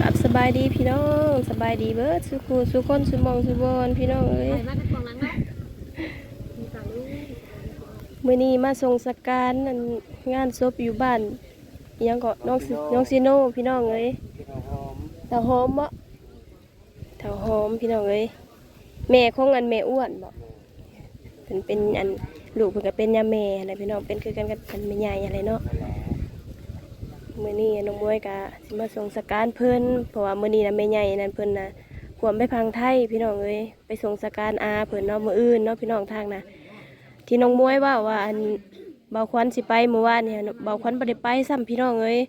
กับสบายดีพี่น้องสบายดีเบิดสุขูสุคนสุหมองสุบอนพี่น้องเอ้ยไปมาเป็นกองหลังเนาะมีสาลูกมื้อนี้มาส่งสการนั่นงานศพอยู่บ้านอิหยังก็น้องซิน้องซิโนพี่น้องเอ้ยเตาหอมบ่เตาหอมพี่น้องเอ้ยแม่ของอันแม่อ้วนบ่เพิ่นเป็นอันลูกเพิ่นก็เป็นยาแม่อะไรพี่น้องเป็นคือกันกับอันแม่ใหญ่อะไรเนาะ มื้อนี้น้องบวยก็สิมาส่งสการเพิ่นเพราะว่ามื้อนี้น่ะแม่ใหญ่นั่นเพิ่นน่ะขวมไปพังไทยพี่น้องเอ้ยไปส่งสการอาเพิ่นเนาะมื้ออื่นเนาะพี่น้องทางน่ะที่น้องบวยว่าว่าอันเบาควันสิไปเมื่อวานเนี่ยเบาควันบ่ได้ไปซ้ำพี่น้องเอ้ย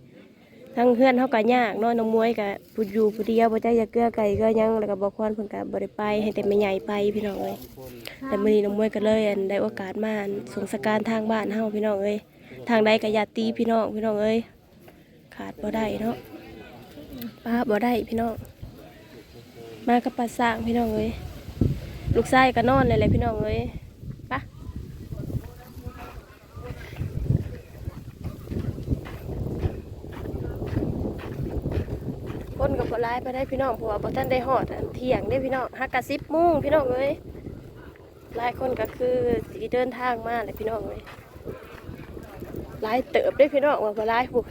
ทางเพื่อนเฮาก็ยากเนาะน้องมวยก็ผู้อยู่ผู้เดียวบ่จักอยากเกลือไก่ก็ยังแล้วก็เบาควันเพิ่นก็บ่ได้ไปให้แต่แม่ใหญ่ไปพี่น้องเอ้ยแต่มื้อนี้น้องมวยก็เลยอันได้โอกาสมาส่งสการทางบ้านเฮาพี่น้องเอ้ยทางใดก็อย่าตีพี่น้องพี่น้องเอ้ย ขาดบ่ได้เนาะป้าบ่ได้พี่น้องมากับปลาสร้างพี่น้องเอ้ยลูกชายก็นอนเลยแหละพี่น้องเอ้ยปะคนกับบ่ร้ายไปได้พี่น้องเพราะว่าบ่ทันได้ฮอดเที่ยงได้พี่น้องฮักกะ10โมงพี่น้องเอ้ยหลายคนก็คือสิเดินทางมาเลยพี่น้องเอ้ยหลายเติบได้พี่น้องว่าบ่หลายผู้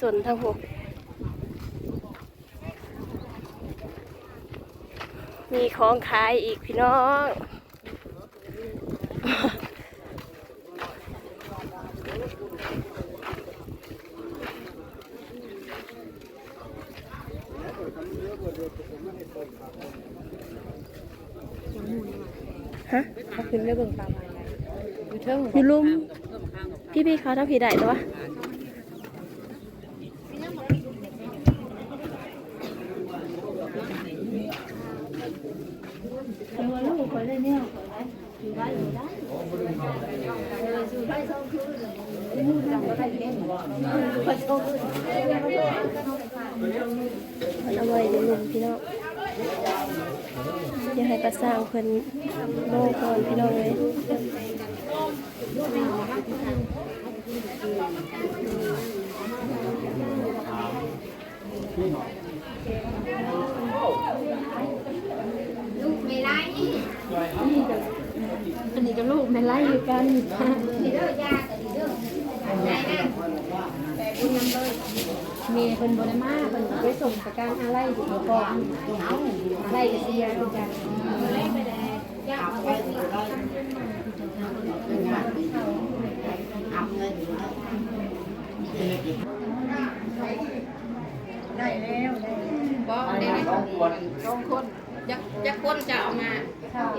ส่วนทางหกมีของขายอีกพี่น้องฮะเขาขึ้นไปเบิ่งปลาไม้อยู่เทิงอยู่ลุม พี่พี่เขาทำผีได้ตัว วะเอาไว้ในลุมพี่น้องอย่าให้ประสร้างเพิ่นโลก่อนพี่น้องเลยลูกไม่ไล่อันนี้กับลูกไม่ไล่อยู่กันดีเด้อยาแต่ดี เด้อไหนนั่นแต่บุญนำเลยเมีเพิ่นบ่ได้มาเพิ่นไปส่งสการอะไรอยู่ก่อนอะไรก็เสียคือกันยากเอาไว้บ่ได้สองคนสองคนยักยักคนจะเอามา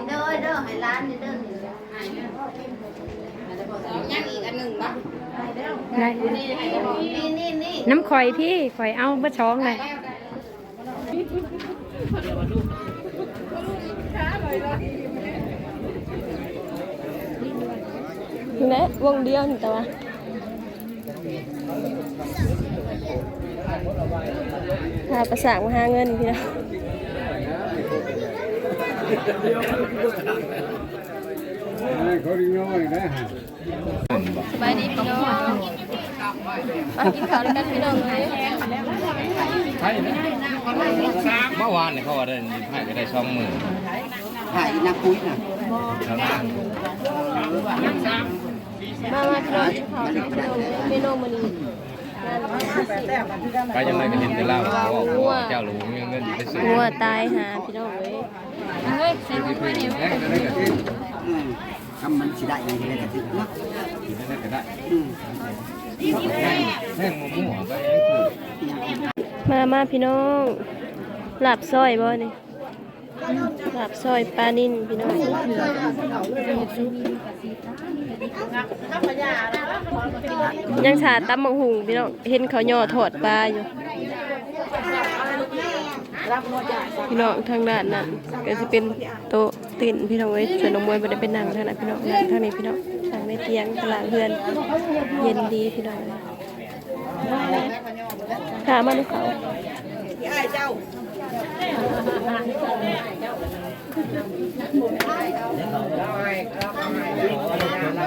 เด้อเด้อให้ร้านเด้อนี่ให้เนี่ยเอยังอีกอันหนึ่งบ่ ได้นี่ให้บ่นี่นี่นี่น้ำข่อยพี่ข่อยเอาเบอร์ช้องเลยนี่แหละวงเดียวนี่แต่ว่าหาประสานมาหาเงินพี่น้องเขาดีน้อยนะฮะ สบายดีพี่น้องมากินข้าวด้วยกันพี่น้องเลยใช่นะเมื่อวานเนี่ยเขาว่าได้ไพ่ก็ได้สองหมื่นถ่ายนักคุยน่ะเท่านั้นมามาพี่น้องกินข้าวเมนูมื้อนี้ไปยังไงก็เห็นแต่เล่าเขาบอกว่าเจ้าหลวงมีเงินอยู่ได้ซื้องัวตายหาพี่น้องเลยเฮ้ยใส่ลงไปนี่แก็มทำมันสิได้ยังไงก็ได้ก็ติเนาะกินได้ก็ได้อืมแห้งแห้งมั่วๆก็ยังคือมามาพี่น้องหลับซอยบ่นี่หลับซอยปลานิ่นพี่น้อง ยังฉาตำบักหุงพี่น้องเห็นเขาย่อถอดปลาอยู่พี่น้องทางด้านนั้นก็จะเป็นโต๊ะติ่นพี่น้องเอ้ยส่วนน้องมวยบ่ได้เป็นนั่งทางนั้นพี่น้องนั่งทางนี้พี่น้องทางในเตียงตลาดเพื่อน เย็นดีพี่น้องถามมาดูเขา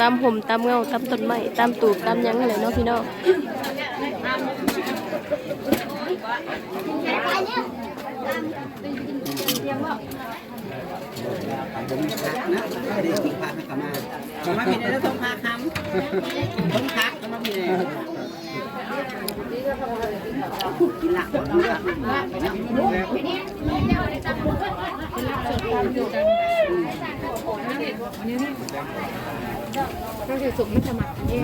ตามห่มตามเงาตามต้นไม้ตามตูบตามยังอะไรเนาะพี่น้องผมพักนะไม่ได้กินพักให้เขามาเขามาพี่เนี่ยต้องพักคำต้องพักเขามาพี่เนี่ยกินละคนละก็คือสุกไมันจะหมักแย่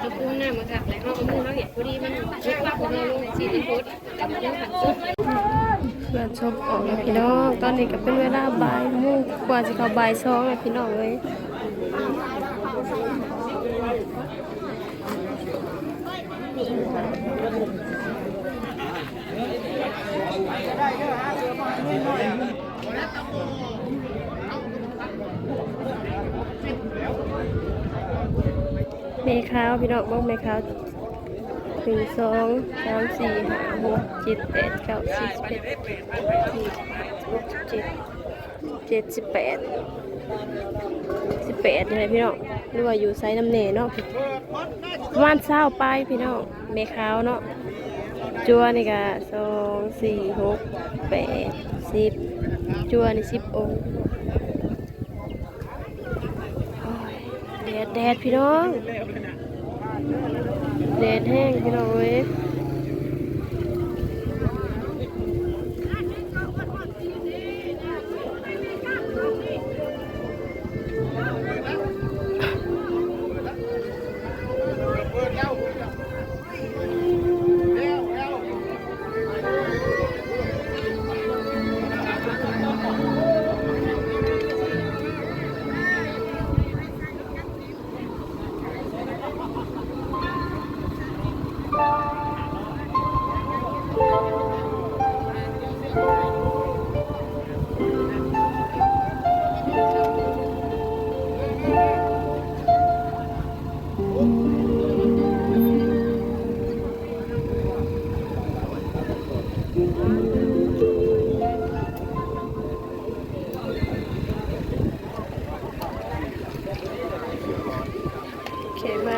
เราปูหน้ามาจากแล้วเราเอามือเราเห็นพอดีมันเชุบปักเราลงในซีรีส์ฟู้ดแล้วมันยังผัดซุปเพื่อนชมออกแล้วพี่น้องตอนนี้ก็เป็นเวลาบ่ายโมงกว่าจะเข้าบ่ายสองแล้วพี่น้องเลยเม ฆาวพี่น้องบ้องเมฆาวหนึ่งสองสามสี่ห้าหกเจ็ดแปดเก้าสิบเอ็ดสิบสองสิบเจ็ดเจ็ดสิบแปดสิบแปดนี่แหละพี่น้องหรือว่าอยู่ไซน้ำเนเนาะประมาณเศร้าไปพี่น้องเมฆาวเนาะจัวนี่ก็สองสี่หกแปดสิบจัวนี่สิบองค์โอ้ยแดแดดพี่น้องแดดแห้งพี่น้องเว้ย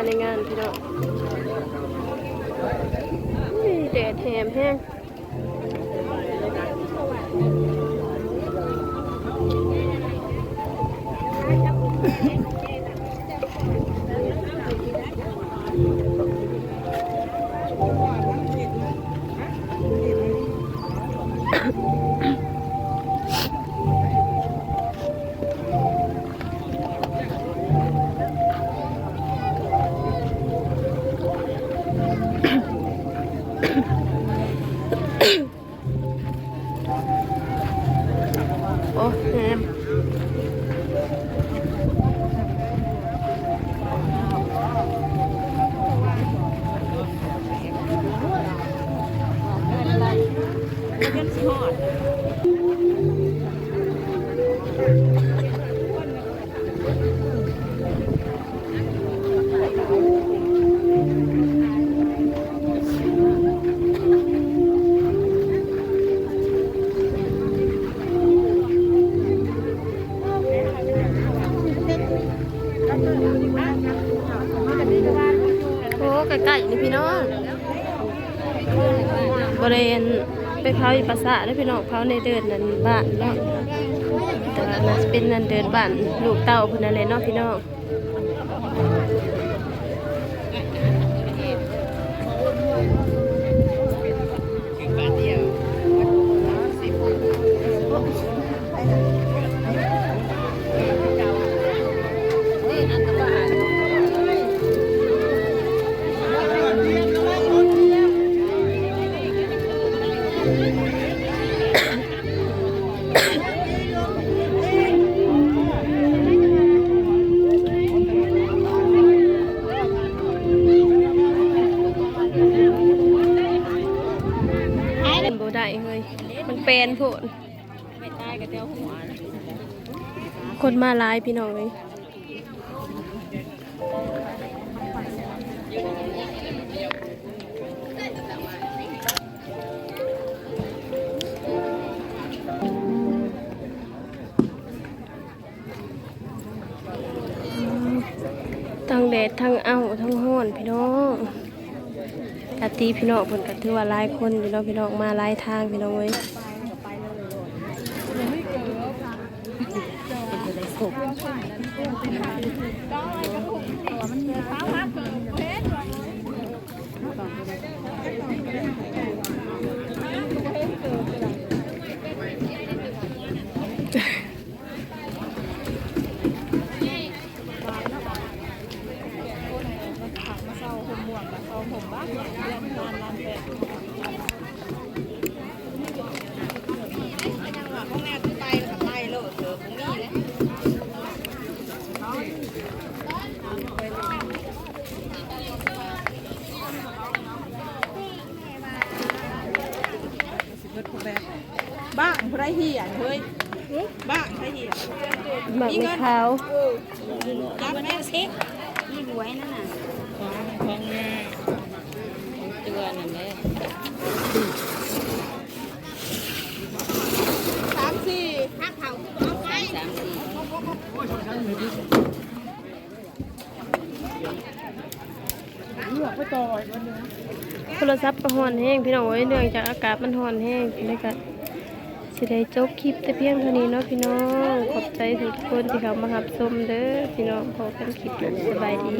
ในงานพี่น้องอุ้ยแดดแหมแห้ง โอ้ เผาอยู่ปราสาแล้วพี่น้องเผาในเดินนั่นบ้านเนาะแต่ว่าน่าจะเป็นนั่นเดินบ้านลูกเต่าเพิ่นนั้นเลยเนาะพี่น้อง บได้เลยมันเป็นผลคนมาลายพี่น้อย แดดทั้งเอาทั้งห้อนพี่น้องอาตีพี่น้องเพิ่นก็ถือว่าหลายคนพี่น้องพี่น้องมาหลายทางพี่น้องเว้ย บ้างไรเหี่ยเฮ้ยบ้างไรเหี่ยหมักมะพร้าวจับแม่สินี่หวยนั่นน่ะของแม่ตัวนั่นแหละสามสี่ห้าเผาเอาไปสามสี่โทรศัพท์ก็ฮ้อนแห้งพี่น้องเอ้ยเนื่องจากอากาศมันฮ้อนแห้งเลยก็ สิได้จบคลิปแต่เพียงเท่านี้เนาะพี่น้อง ขอบใจทุกคนที่เข้ามาหับชมเด้อพี่น้องขอกันคลิปนั้นสบายดี